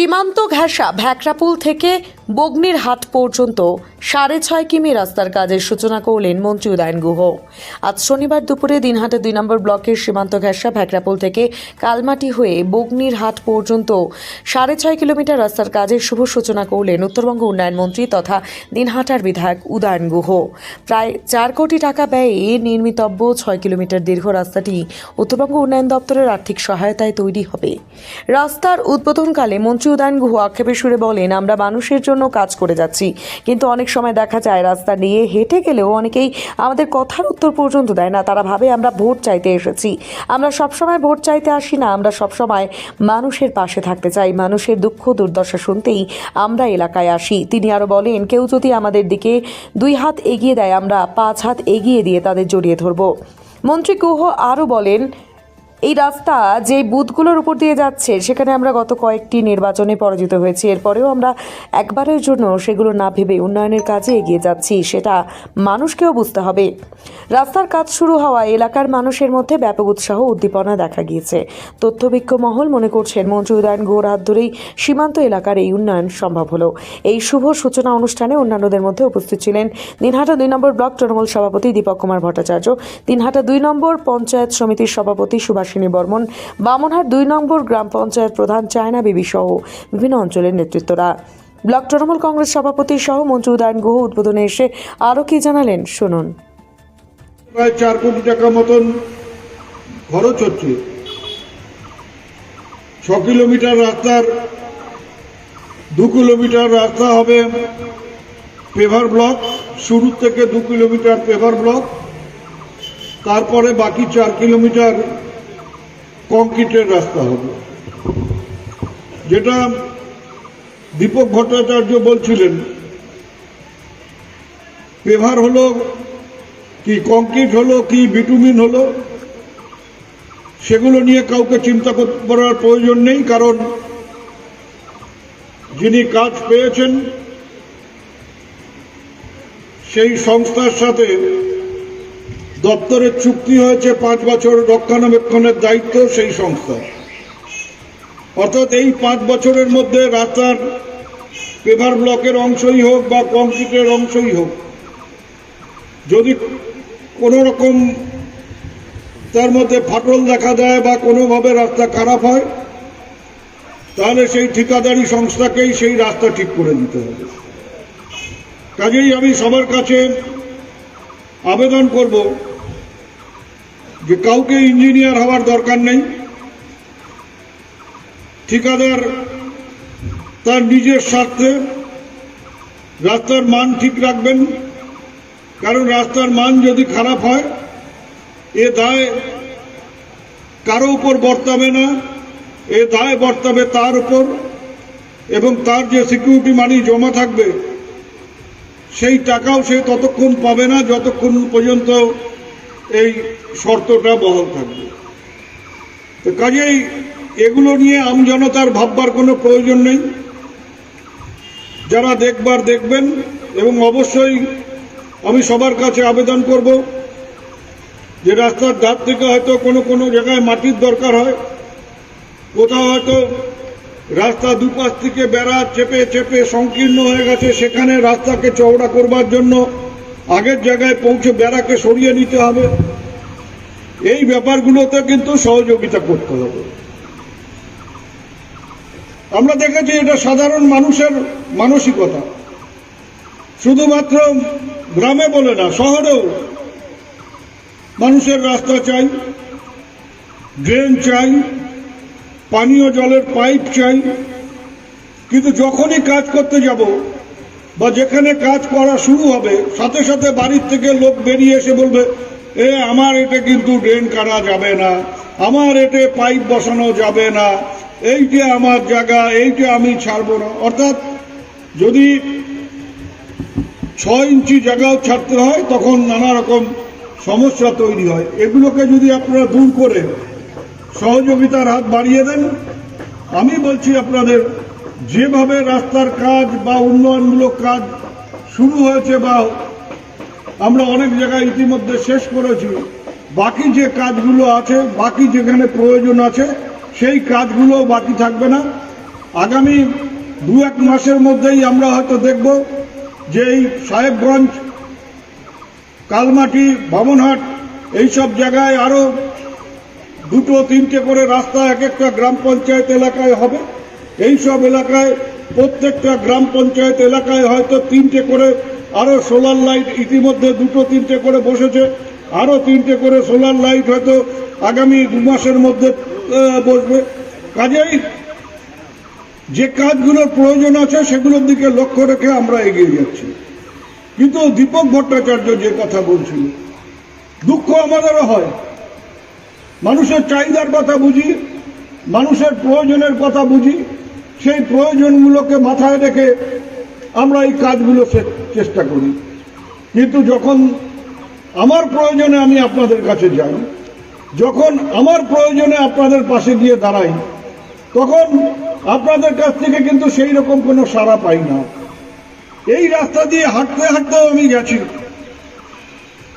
সীমান্ত ঘেঁষা ভ্যাকরাপুল থেকে বগ্নির হাট পর্যন্ত সাড়ে ছয় কিমি রাস্তার কাজের সূচনা করলেন মন্ত্রী উদয়ন গুহ। আজ শনিবার দুপুরে দিনহাটা দুই নম্বর ব্লকের সীমান্ত ঘেঁষা ভ্যাকরাপুল থেকে কালমাটি হয়ে বগ্নির হাট পর্যন্ত সাড়ে ছয় কিলোমিটার রাস্তার কাজের শুভ সূচনা করলেন উত্তরবঙ্গ উন্নয়ন মন্ত্রী তথা দিনহাটার বিধায়ক উদয়ন গুহ। প্রায় চার কোটি টাকা ব্যয়ে নির্মিতব্য ছয় কিলোমিটার দীর্ঘ রাস্তাটি উত্তরবঙ্গ উন্নয়ন দপ্তরের আর্থিক সহায়তায় তৈরি হবে। রাস্তার উদ্বোধনকালে মন্ত্রী উদয়ন গুহ আক্ষেপের সুরে বলেন, আমরা মানুষের জন্য কাজ করে যাচ্ছি, কিন্তু অনেক সময় দেখা যায় রাস্তা নিয়ে হেঁটে গেলেও অনেকেই আমাদের কথার উত্তর পর্যন্ত দেয় না। তারা ভাবে, আমরা ভোট চাইতে এসেছি। আমরা সবসময় ভোট চাইতে আসি না, আমরা সবসময় মানুষের পাশে থাকতে চাই। মানুষের দুঃখ দুর্দশা শুনতেই আমরা এলাকায় আসি। তিনি আরও বলেন, কেউ যদি আমাদের দিকে দুই হাত এগিয়ে দেয়, আমরা পাঁচ হাত এগিয়ে দিয়ে তাদের জড়িয়ে ধরব। মন্ত্রী গুহ আরও বলেন এই রাস্তা যে বুথগুলোর উপর দিয়ে যাচ্ছে, সেখানে আমরা গত কয়েকটি নির্বাচনে পরাজিত হয়েছি। এরপরেও আমরা একবারের জন্য সেগুলো না ভেবে উন্নয়নের কাজে এগিয়ে যাচ্ছি, সেটা মানুষকেও বুঝতে হবে। রাস্তার কাজ শুরু হওয়া এলাকার মানুষের মধ্যে ব্যাপক উৎসাহ উদ্দীপনা দেখা গিয়েছে। তথ্যবিজ্ঞ মহল মনে করছেন মন্ত্রী উদয়ন গৌর হাত ধরেই সীমান্ত এলাকার এই উন্নয়ন সম্ভব হলো। এই শুভ সূচনা অনুষ্ঠানে অন্যান্যদের মধ্যে উপস্থিত ছিলেন দিনহাটা দুই নম্বর ব্লক তৃণমূল সভাপতি দীপক কুমার ভট্টাচার্য, দিনহাটা দুই নম্বর পঞ্চায়েত সমিতির সভাপতি সুভাষিনী বর্মন, বামনহাট দুই নম্বর গ্রাম পঞ্চায়েত প্রধান চায়না বিবি সহ বিভিন্ন অঞ্চলের নেতৃত্বরা। ব্লক তৃণমূল কংগ্রেস সভাপতি সহ মন্ত্রী উদয়ন গুহ উদ্বোধনে এসে আরও কি জানালেন, শুনুন। প্রায় চার কোটি টাকা মতন খরচ হচ্ছে। ছ কিলোমিটার রাস্তার, দু কিলোমিটার রাস্তা হবে পেভার ব্লক, শুরু থেকে দু কিলোমিটার পেভার ব্লক, তারপরে বাকি চার কিলোমিটার কংক্রিটের রাস্তা হবে। যেটা দীপক ভট্টাচার্য বলছিলেন, পেভার হলো কি কংক্রিট হলো কি বিটুমিন হলো, সেগুলো নিয়ে কাউকে চিন্তা করার প্রয়োজন নেই, কারণ যিনি কাজ পেয়েছেন, সেই সংস্থার সাথে দপ্তরের চুক্তি হয়েছে পাঁচ বছর রক্ষণাবেক্ষণের দায়িত্ব সেই সংস্থা। অর্থাৎ এই পাঁচ বছরের মধ্যে রাস্তার পেভার ব্লকের অংশই হোক বা কংক্রিটের অংশই হোক, যদি কোনো রকম তার মধ্যে ফাটল দেখা দেয় বা কোনোভাবে রাস্তা খারাপ হয়, তাহলে সেই ঠিকাদারি সংস্থাকেই সেই রাস্তা ঠিক করে দিতে হবে। কাজেই আমি সবার কাছে আবেদন করব যে কাউকে ইঞ্জিনিয়ার হওয়ার দরকার নেই, ঠিকাদার তার নিজের স্বার্থে রাস্তার মান ঠিক রাখবেন, কারণ রাস্তার মান যদি খারাপ হয়, এ দায় কারও উপর বর্তাবে না, এ দায় বর্তাবে তার উপর, এবং তার যে সিকিউরিটি মানি জমা থাকবে, সেই টাকাও সে ততক্ষণ পাবে না, যতক্ষণ পর্যন্ত এই শর্তটা বহাল থাকবে। তো কাজেই এগুলো নিয়ে আমজনতার ভাববার কোনো প্রয়োজন নেই। যারা দেখবার দেখবেন এবং অবশ্যই আমি সবার কাছে আবেদন করব যে রাস্তার ধার থেকে হয়তো কোনো কোনো জায়গায় মাটির দরকার হয়, কোথাও হয়তো রাস্তা দুপাশ থেকে বেড়া চেপে চেপে সংকীর্ণ হয়ে গেছে, সেখানে রাস্তাকে চওড়া করবার জন্য আগের জায়গায় পৌঁছে বেড়াকে সরিয়ে নিতে হবে। এই ব্যাপারগুলোতে কিন্তু সহযোগিতা করতে হবে। আমরা দেখেছি এটা সাধারণ মানুষের মানসিকতা। শুধুমাত্র গ্রামে বলে না, শহরেও মানুষের রাস্তা চাই, ড্রেন চাই, পানীয় জলের পাইপ চাই। কিন্তু যখনই কাজ করতে যাব বা যেখানে কাজ করা শুরু হবে, সাথে সাথে বাড়ির থেকে লোক বেরিয়ে এসে বলবে, এ, আমার এতে কিন্তু ড্রেন কাটা যাবে না, আমার এতে পাইপ বসানো যাবে না, এইটা আমার জায়গা, এইটা আমি ছাড়বো না। অর্থাৎ যদি ছয় ইঞ্চি জায়গাও ছাড়তে হয়, তখন নানা রকম সমস্যা তৈরি হয়। এগুলোকে যদি আপনারা দূর করে সহযোগিতার হাত বাড়িয়ে দেন, আমি বলছি আপনাদের যেভাবে রাস্তার কাজ বা উন্নয়নমূলক কাজ শুরু হয়েছে বা আমরা অনেক জায়গায় ইতিমধ্যে শেষ করেছি, বাকি যে কাজগুলো আছে, বাকি যেখানে প্রয়োজন আছে, সেই কাজগুলো বাকি থাকবে না। আগামী দু এক মাসের মধ্যেই আমরা হয়তো দেখব যে এই সাহেবগঞ্জ, কালমাটি, বামনহাট, এইসব জায়গায় আরও দুটো, তিনটে করে রাস্তা এক একটা গ্রাম পঞ্চায়েত এলাকায় হবে। এই সব এলাকায়, প্রত্যেকটা গ্রাম পঞ্চায়েত এলাকায় হয়তো তিনটে করে আরও সোলার লাইট ইতিমধ্যে দুটো তিনটে করে বসেছে। আরও তিনটে করে সোলার লাইট হয়তো আগামী দু মাসের মধ্যে বসবে। কাজেই যে কাজগুলোর প্রয়োজন আছে, সেগুলোর দিকে লক্ষ্য রেখে আমরা এগিয়ে যাচ্ছি। কিন্তু দীপক ভট্টাচার্য যে কথা বলছিল, দুঃখ আমাদেরও হয়। মানুষের চাহিদার কথা বুঝি, মানুষের প্রয়োজনের কথা বুঝি সেই প্রয়োজনগুলোকে মাথায় রেখে আমরা এই কাজগুলো চেষ্টা করি। কিন্তু যখন আমার প্রয়োজনে আমি আপনাদের কাছে যাই, যখন আমার প্রয়োজনে আপনাদের পাশে গিয়ে দাঁড়াই, তখন আপনাদের কাছ থেকে কিন্তু সেই রকম কোনো সাড়া পাই না। এই রাস্তা দিয়ে হাঁটতে হাঁটতেও আমি গেছি।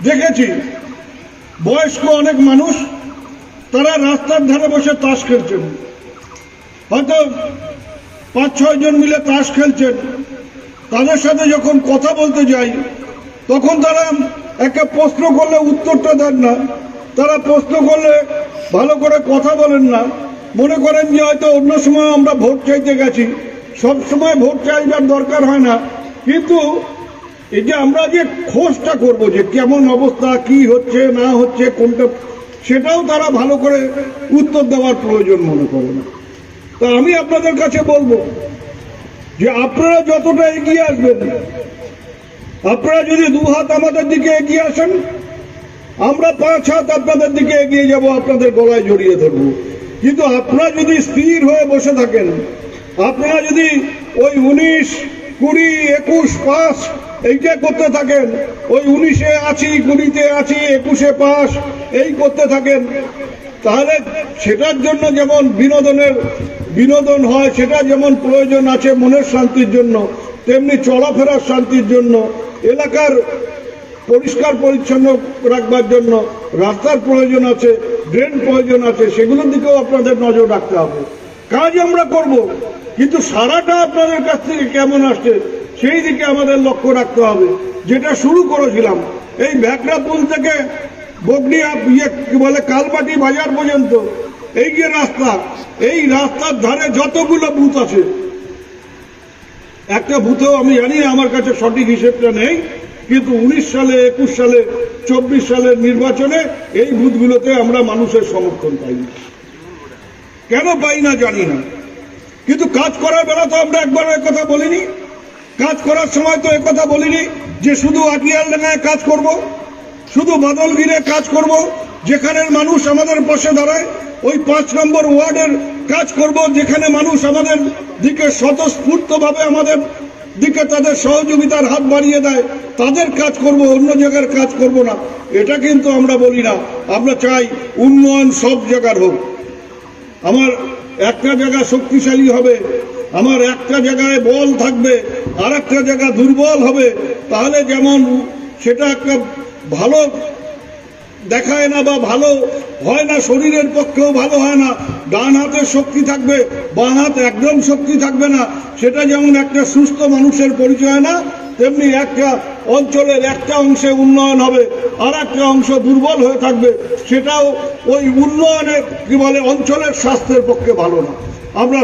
দেখেছি, বয়স্ক অনেক মানুষ, তারা রাস্তার ধারে বসে তাস খেলছেন। হয়তো পাঁচ ছয় জন মিলে তাস খেলছেন। তাদের সাথে যখন কথা বলতে যাই, তখন তারা একটা প্রশ্ন করলে উত্তরটা দেন না। তারা প্রশ্ন করলে ভালো করে কথা বলেন না। মনে করেন যে হয়তো অন্য সময় আমরা ভোট চাইতে গেছি। সব সময় ভোট চাইবার দরকার হয় না। কিন্তু এই যে আমরা যে খোঁজটা করব যে কেমন অবস্থা, কি হচ্ছে, না হচ্ছে, কোনটা, সেটাও তারা ভালো করে উত্তর দেওয়ার প্রয়োজন মনে করে না তা আমি আপনাদের কাছে বলব যে আপনারা যতটা এগিয়ে আসবেন, আপনারা যদি দু হাত আমাদের দিকে এগিয়ে আসেন, আমরা পাঁচ হাত আপনাদের দিকে এগিয়ে যাব, আপনাদের গলায় জড়িয়ে ধরবো। কিন্তু আপনারা যদি স্থির হয়ে বসে থাকেন, আপনারা যদি ওই উনিশ, কুড়ি, একুশ পাস এইটা করতে থাকেন, ওই উনিশে আছি, কুড়িতে আছি, একুশে পাস এই করতে থাকেন তাহলে সেটার জন্য যেমন বিনোদনের, বিনোদন হয়, সেটা যেমন প্রয়োজন আছে মনের শান্তির জন্য, তেমনি চলাফেরার শান্তির জন্য, এলাকার পরিষ্কার পরিচ্ছন্ন রাখবার জন্য রাস্তার প্রয়োজন আছে ড্রেন প্রয়োজন আছে, সেগুলোর দিকেও আপনাদের নজর রাখতে হবে। কাজ আমরা করব, কিন্তু সারাটা আপনাদের কাছ থেকে কেমন আসছে, সেই দিকে আমাদের লক্ষ্য রাখতে হবে। যেটা শুরু করেছিলাম, এই ভ্যাকড়া পুল থেকে বগনি ইয়ে বলে, কালবাটি বাজার পর্যন্ত। এই যে রাস্তা, এই রাস্তার ধারে যতগুলো বুথ আছে, একটা বুথেও আমি জানি আমার কাছে সঠিক হিসেবটা নেই, কিন্তু উনিশ সালে, একুশ সালে, চব্বিশ সালের নির্বাচনে এই বুথগুলোতে আমরা মানুষের সমর্থন পাই। কেন পাই না জানি না। কিন্তু কাজ করার বেলা তো আমরা একবার কথা বলিনি। কাজ করার সময় তো কথা বলিনি যে শুধু আটিয়াল ডাঙায় কাজ করব। শুধু বাদলগিরে কাজ করব, যেখানের মানুষ আমাদের পাশে দাঁড়ায়, ওই পাঁচ নম্বর ওয়ার্ডের কাজ করব, যেখানে মানুষ আমাদের দিকে স্বতঃস্ফূর্তভাবে আমাদের দিকে তাদের সহযোগিতার হাত বাড়িয়ে দেয়। তাদের কাজ করব, অন্য জায়গার কাজ করব না। এটা কিন্তু আমরা বলি না। আমরা চাই উন্নয়ন সব জায়গার হোক। আমার একটা জায়গা শক্তিশালী হবে, আমার একটা জায়গায় বল থাকবে আর একটা জায়গা দুর্বল হবে। তাহলে যেমন সেটা একটা ভালো দেখায় না বা ভালো হয় না, শরীরের পক্ষেও ভালো হয় না, ডান হাতে শক্তি থাকবে, বাঁ হাত একদম শক্তি থাকবে না, সেটা যেমন একটা সুস্থ মানুষের পরিচয় না, তেমনি একটা অঞ্চলের একটা অংশে উন্নয়ন হবে আর একটা অংশ দুর্বল হয়ে থাকবে, সেটাও ওই উন্নয়নের কি বলে, অঞ্চলের স্বাস্থ্যের পক্ষে ভালো না। আমরা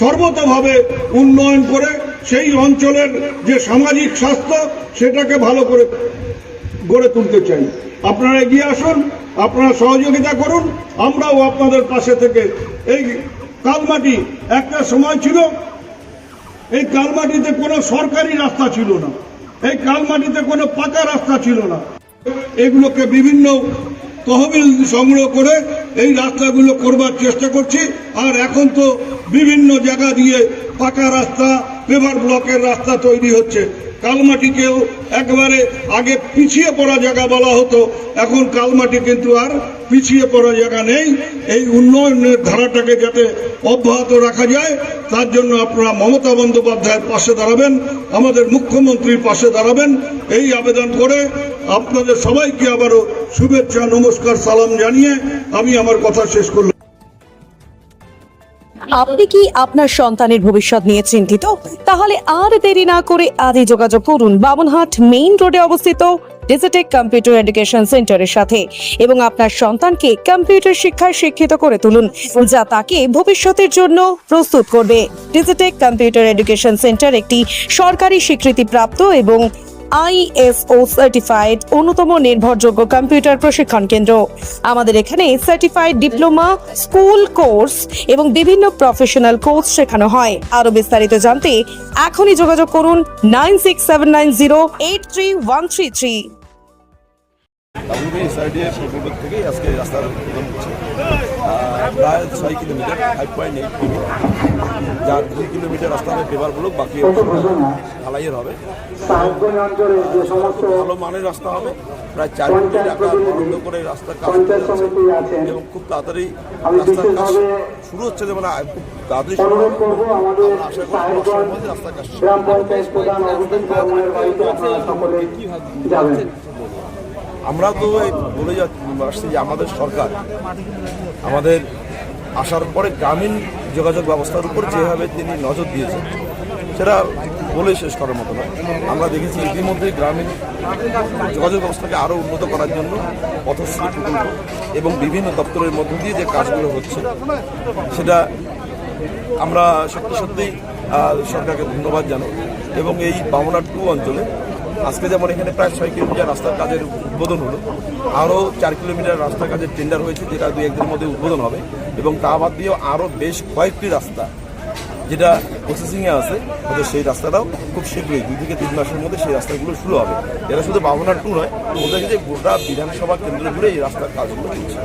সর্বতভাবে উন্নয়ন করে সেই অঞ্চলের যে সামাজিক স্বাস্থ্য, সেটাকে ভালো করে গড়ে তুলতে চাই। আপনারা এগিয়ে আসুন, আপনারা সহযোগিতা করুন, আমরাও আপনাদের পাশে থেকে এই কালমাটি, একটা সময় ছিল, এই কালমাটিতে কোনো সরকারি রাস্তা ছিল না, এই কালমাটিতে কোনো পাকা রাস্তা ছিল না। এগুলোকে বিভিন্ন তহবিল সংগ্রহ করে এই রাস্তাগুলো করবার চেষ্টা করছি, আর এখন তো বিভিন্ন জায়গা দিয়ে পাকা রাস্তা পেভার ব্লকের রাস্তা তৈরি হচ্ছে। কালমাটিকেও একবারে আগে পিছিয়ে পড়া জায়গা বলা হতো, এখন কালমাটি কিন্তু আর পিছিয়ে পড়া জায়গা নেই। এই উন্নয়নের ধারাটাকে যাতে অব্যাহত রাখা যায়, তার জন্য আপনারা মমতা বন্দ্যোপাধ্যায়ের পাশে দাঁড়াবেন, আমাদের মুখ্যমন্ত্রীর পাশে দাঁড়াবেন। এই আবেদন করে আপনাদের সবাইকে আবারও শুভেচ্ছা, নমস্কার, সালাম জানিয়ে আমি আমার কথা শেষ করলাম। আপনি কি আপনার সন্তানের ভবিষ্যৎ নিয়ে চিন্তিত? তাহলে আর দেরি না করে আজই যোগাযোগ করুন বামনহাট মেইন রোডে অবস্থিত ডিজিটেক কম্পিউটার এডুকেশন সেন্টারের সাথে এবং আপনার সন্তানকে কম্পিউটার শিক্ষায় শিক্ষিত করে তুলুন যা তাকে ভবিষ্যতের জন্য প্রস্তুত করবে। ডিজিটেক কম্পিউটার এডুকেশন সেন্টার একটি সরকারি স্বীকৃতিপ্রাপ্ত এবং আইএসও সার্টিফাইড অন্যতম নির্ভরযোগ্য কম্পিউটার প্রশিক্ষণ কেন্দ্র। আমাদের এখানে সার্টিফাইড ডিপ্লোমা, স্কুল কোর্স এবং বিভিন্ন প্রফেশনাল কোর্স শেখানো হয়। আরও বিস্তারিত জানতে এখনই যোগাযোগ করুন nine six seven nine zero eight three one three three. থেকেই আজকে রাস্তার প্রায় ছয় কিলোমিটার ফাইভ পয়েন্ট এইট যার দুই কিলোমিটার রাস্তা হবে পেপার ব্লক বাকি ঢালাইয়ের হবে। ভালো মানের রাস্তা হবে। প্রায় চার কোটি টাকা বরাদ্দ করে রাস্তার কাজ এবং খুব তাড়াতাড়ি রাস্তার কাজ শুরু হচ্ছে যেমন আহ, খুব তাড়াতাড়ি শুরু হবে আমরা আশা করি রাস্তার কাজ শুরু হবে। আমরা তো বলে যাচ্ছি আসছি যে আমাদের সরকার, আমাদের আসার পরে গ্রামীণ যোগাযোগ ব্যবস্থার উপর যেভাবে তিনি নজর দিয়েছেন, সেটা বলে শেষ করার মতো না আমরা দেখেছি ইতিমধ্যে গ্রামীণ যোগাযোগ ব্যবস্থাকে আরও উন্নত করার জন্য পথশ্রী প্রকল্প এবং বিভিন্ন দপ্তরের মধ্য দিয়ে যে কাজগুলো হচ্ছে, সেটা আমরা সত্যি সত্যি সরকারকে ধন্যবাদ জানাই। এবং এই বামনা টু অঞ্চলে আজকে যেমন এখানে প্রায় ছয় কিলোমিটার রাস্তার কাজের উদ্বোধন হলো, আরও চার কিলোমিটার রাস্তার কাজের টেন্ডার হয়েছে, যেটা দুই একদিনের মধ্যে উদ্বোধন হবে। এবং তা বাদ দিয়েও আরও বেশ কয়েকটি রাস্তা যেটা প্রসেসিংয়ে আছে, হয়তো সেই রাস্তাটাও খুব শীঘ্রই, দুই থেকে তিন মাসের মধ্যে সেই রাস্তাগুলো শুরু হবে। এটা শুধু বামনা টু নয় বলতে যে গোটা বিধানসভা কেন্দ্র জুড়ে এই রাস্তার কাজগুলো চলছে।